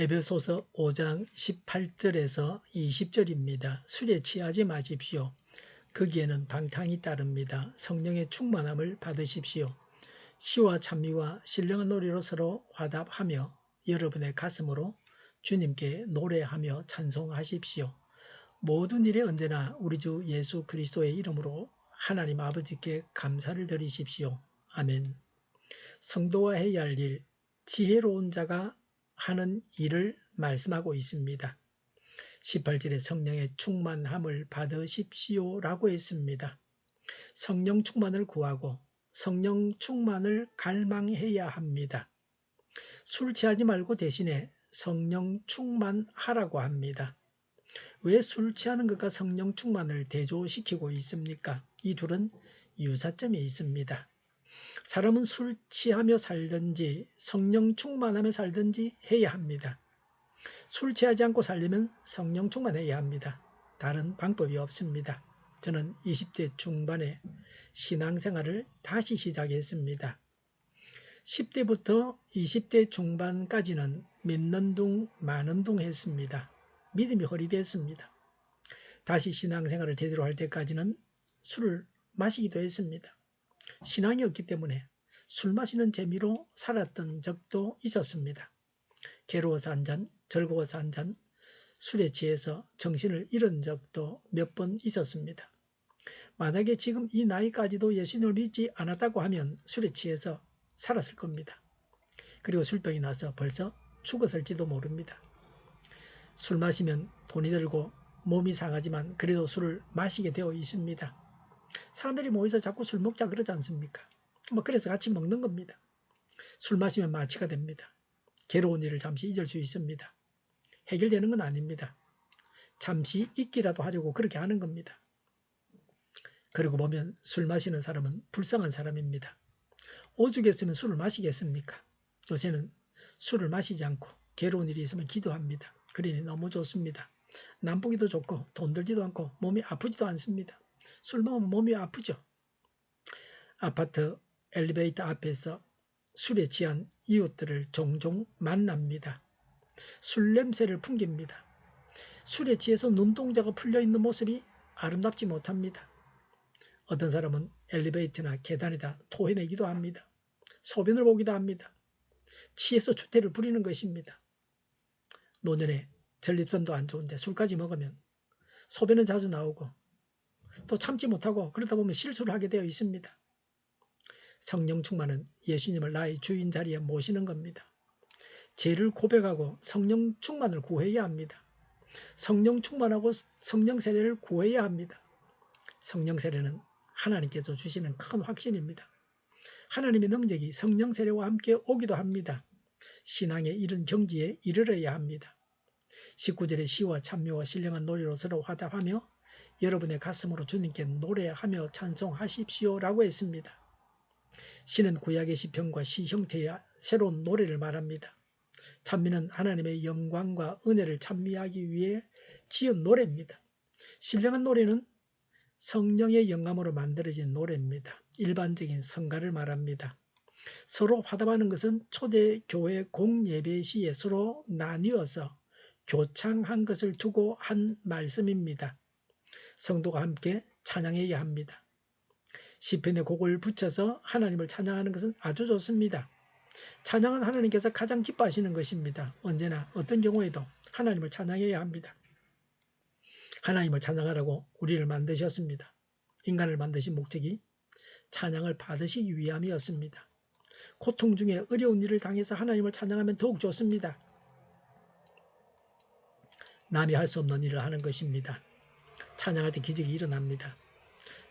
에베소서 5장 18절에서 20절입니다. 술에 취하지 마십시오. 거기에는 방탕이 따릅니다. 성령의 충만함을 받으십시오. 시와 찬미와 신령한 노래로 서로 화답하며 여러분의 가슴으로 주님께 노래하며 찬송하십시오. 모든 일에 언제나 우리 주 예수 그리스도의 이름으로 하나님 아버지께 감사를 드리십시오. 아멘. 성도와 해야 할 일, 지혜로운 자가 하는 일을 말씀하고 있습니다. 18절에 성령의 충만함을 받으십시오 라고 했습니다. 성령 충만을 구하고 성령 충만을 갈망해야 합니다. 술 취하지 말고 대신에 성령 충만하라고 합니다. 왜 술 취하는 것과 성령 충만을 대조시키고 있습니까? 이 둘은 유사점이 있습니다. 사람은 술 취하며 살든지 성령 충만하며 살든지 해야 합니다. 술 취하지 않고 살려면 성령 충만해야 합니다. 다른 방법이 없습니다. 저는 20대 중반에 신앙생활을 다시 시작했습니다. 10대부터 20대 중반까지는 믿는 둥 마는 둥 했습니다. 믿음이 허리됐습니다. 다시 신앙생활을 제대로 할 때까지는 술을 마시기도 했습니다. 신앙이 없기 때문에 술 마시는 재미로 살았던 적도 있었습니다. 괴로워서 한 잔, 즐거워서 한 잔, 술에 취해서 정신을 잃은 적도 몇 번 있었습니다. 만약에 지금 이 나이까지도 예수님을 믿지 않았다고 하면 술에 취해서 살았을 겁니다. 그리고 술병이 나서 벌써 죽었을지도 모릅니다. 술 마시면 돈이 들고 몸이 상하지만 그래도 술을 마시게 되어 있습니다. 사람들이 모여서 자꾸 술 먹자 그러지 않습니까? 뭐 그래서 같이 먹는 겁니다. 술 마시면 마취가 됩니다. 괴로운 일을 잠시 잊을 수 있습니다. 해결되는 건 아닙니다. 잠시 잊기라도 하려고 그렇게 하는 겁니다. 그러고 보면 술 마시는 사람은 불쌍한 사람입니다. 오죽했으면 술을 마시겠습니까? 요새는 술을 마시지 않고 괴로운 일이 있으면 기도합니다. 그러니 너무 좋습니다. 남 보기도 좋고 돈 들지도 않고 몸이 아프지도 않습니다. 술 먹으면 몸이 아프죠. 아파트 엘리베이터 앞에서 술에 취한 이웃들을 종종 만납니다. 술 냄새를 풍깁니다. 술에 취해서 눈동자가 풀려 있는 모습이 아름답지 못합니다. 어떤 사람은 엘리베이터나 계단에다 토해내기도 합니다. 소변을 보기도 합니다. 취해서 주태를 부리는 것입니다. 노년에 전립선도 안 좋은데 술까지 먹으면 소변은 자주 나오고 또 참지 못하고 그러다 보면 실수를 하게 되어 있습니다. 성령 충만은 예수님을 나의 주인 자리에 모시는 겁니다. 죄를 고백하고 성령 충만을 구해야 합니다. 성령 충만하고 성령 세례를 구해야 합니다. 성령 세례는 하나님께서 주시는 큰 확신입니다. 하나님의 능력이 성령 세례와 함께 오기도 합니다. 신앙의 이른 경지에 이르러야 합니다. 19절의 시와 찬미와 신령한 노래로 서로 화답하며 여러분의 가슴으로 주님께 노래하며 찬송하십시오 라고 했습니다. 시는 구약의 시편과 시 형태의 새로운 노래를 말합니다. 찬미는 하나님의 영광과 은혜를 찬미하기 위해 지은 노래입니다. 신령한 노래는 성령의 영감으로 만들어진 노래입니다. 일반적인 성가를 말합니다. 서로 화답하는 것은 초대교회 공예배 시에 서로 나뉘어서 교창한 것을 두고 한 말씀입니다. 성도가 함께 찬양해야 합니다. 시편의 곡을 붙여서 하나님을 찬양하는 것은 아주 좋습니다. 찬양은 하나님께서 가장 기뻐하시는 것입니다. 언제나 어떤 경우에도 하나님을 찬양해야 합니다. 하나님을 찬양하라고 우리를 만드셨습니다. 인간을 만드신 목적이 찬양을 받으시기 위함이었습니다. 고통 중에 어려운 일을 당해서 하나님을 찬양하면 더욱 좋습니다. 남이 할 수 없는 일을 하는 것입니다. 찬양할 때 기적이 일어납니다.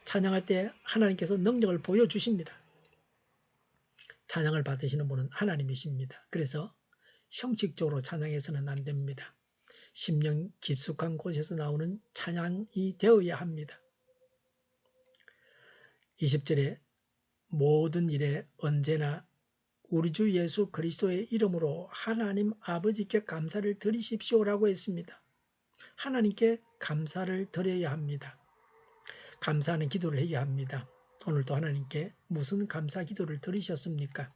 찬양할 때 하나님께서 능력을 보여주십니다. 찬양을 받으시는 분은 하나님이십니다. 그래서 형식적으로 찬양해서는 안 됩니다. 심령 깊숙한 곳에서 나오는 찬양이 되어야 합니다. 20절에 모든 일에 언제나 우리 주 예수 그리스도의 이름으로 하나님 아버지께 감사를 드리십시오라고 했습니다. 하나님께 감사를 드려야 합니다. 감사하는 기도를 해야 합니다. 오늘도 하나님께 무슨 감사 기도를 드리셨습니까?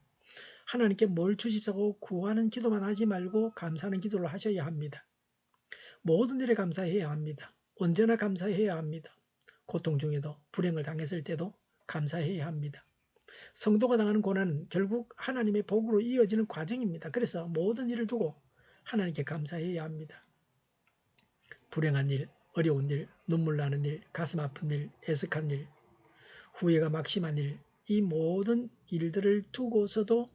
하나님께 뭘 주십사고 구하는 기도만 하지 말고 감사하는 기도를 하셔야 합니다. 모든 일에 감사해야 합니다. 언제나 감사해야 합니다. 고통 중에도 불행을 당했을 때도 감사해야 합니다. 성도가 당하는 고난은 결국 하나님의 복으로 이어지는 과정입니다. 그래서 모든 일을 두고 하나님께 감사해야 합니다. 불행한 일, 어려운 일, 눈물 나는 일, 가슴 아픈 일, 애석한 일, 후회가 막심한 일, 이 모든 일들을 두고서도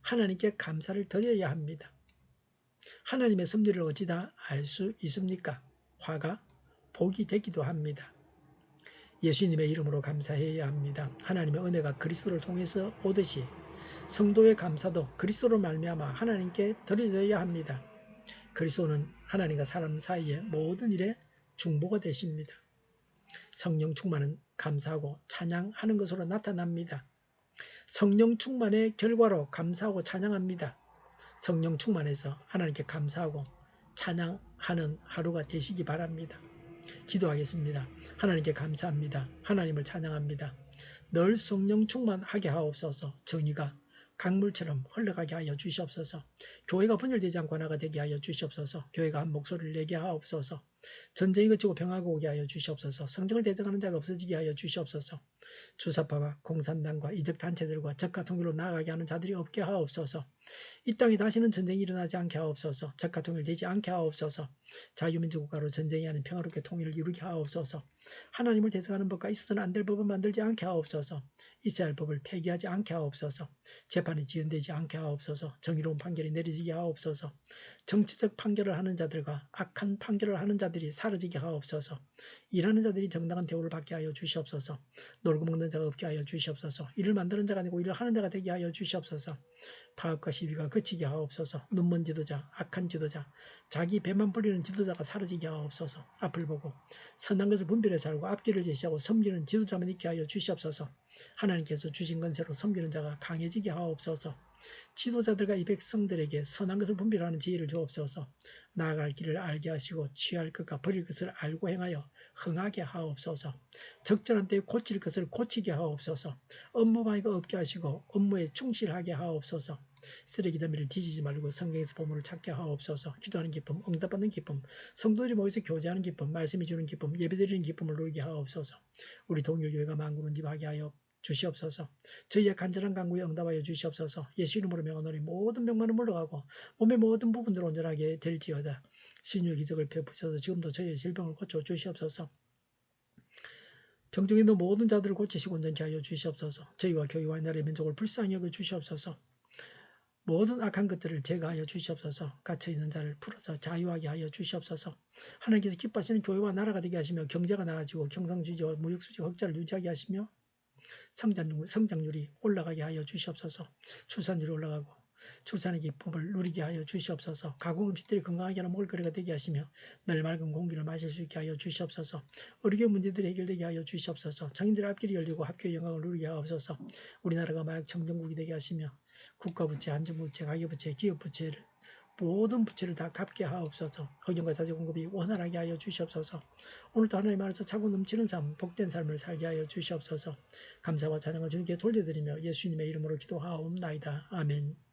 하나님께 감사를 드려야 합니다. 하나님의 섭리를 어찌다 알 수 있습니까? 화가 복이 되기도 합니다. 예수님의 이름으로 감사해야 합니다. 하나님의 은혜가 그리스도를 통해서 오듯이 성도의 감사도 그리스도로 말미암아 하나님께 드려져야 합니다. 그리스도는 하나님과 사람 사이의 모든 일에 중보가 되십니다. 성령 충만은 감사하고 찬양하는 것으로 나타납니다. 성령 충만의 결과로 감사하고 찬양합니다. 성령 충만해서 하나님께 감사하고 찬양하는 하루가 되시기 바랍니다. 기도하겠습니다. 하나님께 감사합니다. 하나님을 찬양합니다. 늘 성령 충만하게 하옵소서 정의가 강물처럼 흘러가게 하여 주시옵소서. 교회가 분열되지 않고 하나가 되게 하여 주시옵소서. 교회가 한 목소리를 내게 하옵소서. 전쟁이 그치고 평화가 오게 하여 주시옵소서. 성경을 대적하는 자가 없어지게 하여 주시옵소서. 주사파와 공산당과 이적 단체들과 적과 통일로 나아가게 하는 자들이 없게 하옵소서. 이 땅에 다시는 전쟁이 일어나지 않게 하옵소서. 적과 통일되지 않게 하옵소서. 자유민주 국가로 전쟁이 아닌 평화롭게 통일을 이루게 하옵소서. 하나님을 대적하는 법과 있어서는 안 될 법을 만들지 않게 하옵소서. 할 법을 폐기하지 않게 하옵소서. 재판이 지연되지 않게 하옵소서. 정의로운 판결이 내리지게 하옵소서. 정치적 판결을 하는 자들과 악한 판결을 하는 자들 이 사라지게 하옵소서. 일하는 자들이 정당한 대우를 받게 하여 주시옵소서. 놀고 먹는 자가 없게 하여 주시옵소서. 일을 만드는 자가 아니고 일을 하는 자가 되게 하여 주시옵소서. 파업과 시비가 그치게 하옵소서. 눈먼 지도자, 악한 지도자, 자기 배만 불리는 지도자가 사라지게 하옵소서. 앞을 보고 선한 것을 분별해 살고 앞길을 제시하고 섬기는 지도자만 있게 하여 주시옵소서. 하나님께서 주신 건세로 섬기는 자가 강해지게 하옵소서. 지도자들과 이 백성들에게 선한 것을 분별하는 지혜를 주옵소서. 나아갈 길을 알게 하시고 취할 것과 버릴 것을 알고 행하여 흥하게 하옵소서. 적절한 때에 고칠 것을 고치게 하옵소서. 업무 방해가 없게 하시고 업무에 충실하게 하옵소서. 쓰레기 더미를 뒤지지 말고 성경에서 보물을 찾게 하옵소서. 기도하는 기쁨, 응답받는 기쁨, 성도들이 모여서 교제하는 기쁨, 말씀이 주는 기쁨, 예배드리는 기쁨을 누리게 하옵소서. 우리 동일교회가 만국을 집하게 하여 주시옵소서. 저희의 간절한 간구에 응답하여 주시옵소서. 예수 이름으로 명하노니 모든 병만은 물러가고 몸의 모든 부분들 온전하게 될지어다. 신유 기적을 베푸셔서 지금도 저희의 질병을 고쳐 주시옵소서. 병중에 있는 모든 자들을 고치시고 온전케 하여 주시옵소서. 저희와 교회와 나라의 민족을 불쌍히 여겨 주시옵소서. 모든 악한 것들을 제거하여 주시옵소서. 갇혀있는 자를 풀어서 자유하게 하여 주시옵소서. 하나님께서 기뻐하시는 교회와 나라가 되게 하시며 경제가 나아지고 경상주의와 무역수지 흑자를 유지하게 하시며 성장률, 성장률이 올라가게 하여 주시옵소서. 출산율이 올라가고 출산의 기쁨을 누리게 하여 주시옵소서. 가공 음식들이 건강하게 하는 먹을거리가 되게 하시며 늘 맑은 공기를 마실 수 있게 하여 주시옵소서. 어려운 문제들이 해결되게 하여 주시옵소서. 장인들의 앞길이 열리고 학교의 영광을 누리게 하옵소서. 우리나라가 마약 청정국이 되게 하시며 국가부채, 안전부채, 가계부채, 기업부채를 모든 부채를 다 갚게 하옵소서. 허경과 자재 공급이 원활하게 하여 주시옵소서. 오늘도 하나님 안에서 차고 넘치는 삶, 복된 삶을 살게 하여 주시옵소서. 감사와 찬양을 주님께 돌려드리며 예수님의 이름으로 기도하옵나이다. 아멘.